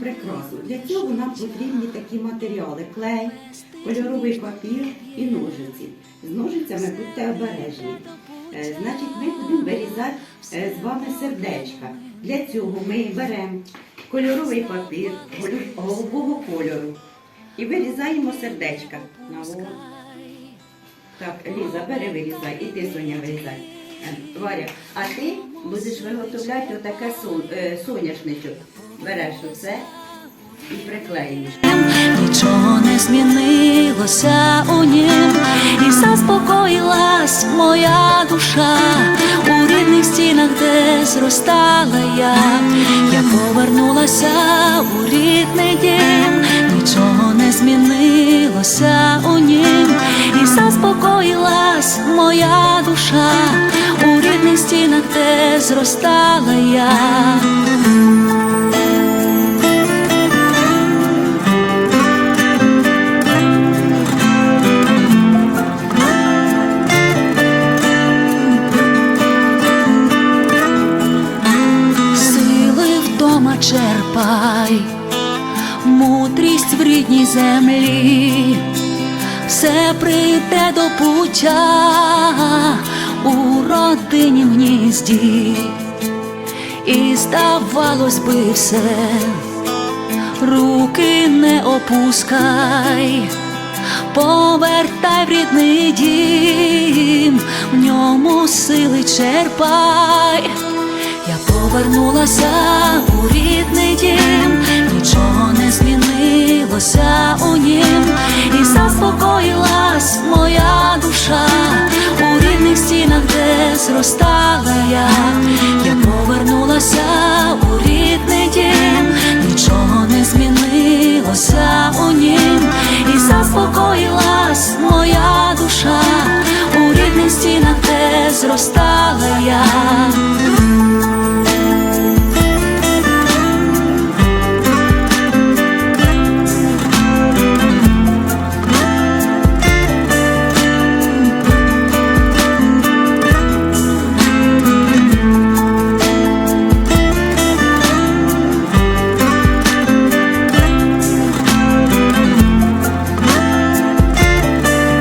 прикрасу. Для цього нам потрібні такі матеріали: клей, кольоровий папір і ножиці. З ножицями будьте обережні. Е, Значить, ми будемо вирізати е, з вами сердечка. Для цього ми беремо кольоровий папір голубого кольору і вирізаємо сердечка. Так, Ліза, бери вирізай, і ти, Соня, вирізай. Е, Варя, а ти будеш виготовляти отаке сон, соняшничок. Береш оце і приклеїш. Нічого не змінилося у нім, і заспокоїлась моя душа у рідних стінах, де зростала я. Я повернулася у рідний дім, нічого не змінилося у нім, і заспокоїлась моя душа у рідних стінах, де зростала я. Черпай, мудрість в рідній землі, все прийде до пуття. У родині в гнізді, і здавалось би все, руки не опускай. Повертай в рідний дім, в ньому сили черпай. Повернулася у рідний дім, нічого не змінилося у нім, і заспокоїлась моя душа. У рідних стінах, де зростала я. Я повернулася у рідний дім, нічого не змінилося у нім, і заспокоїлась моя душа. У рідних стінах, де зростала я.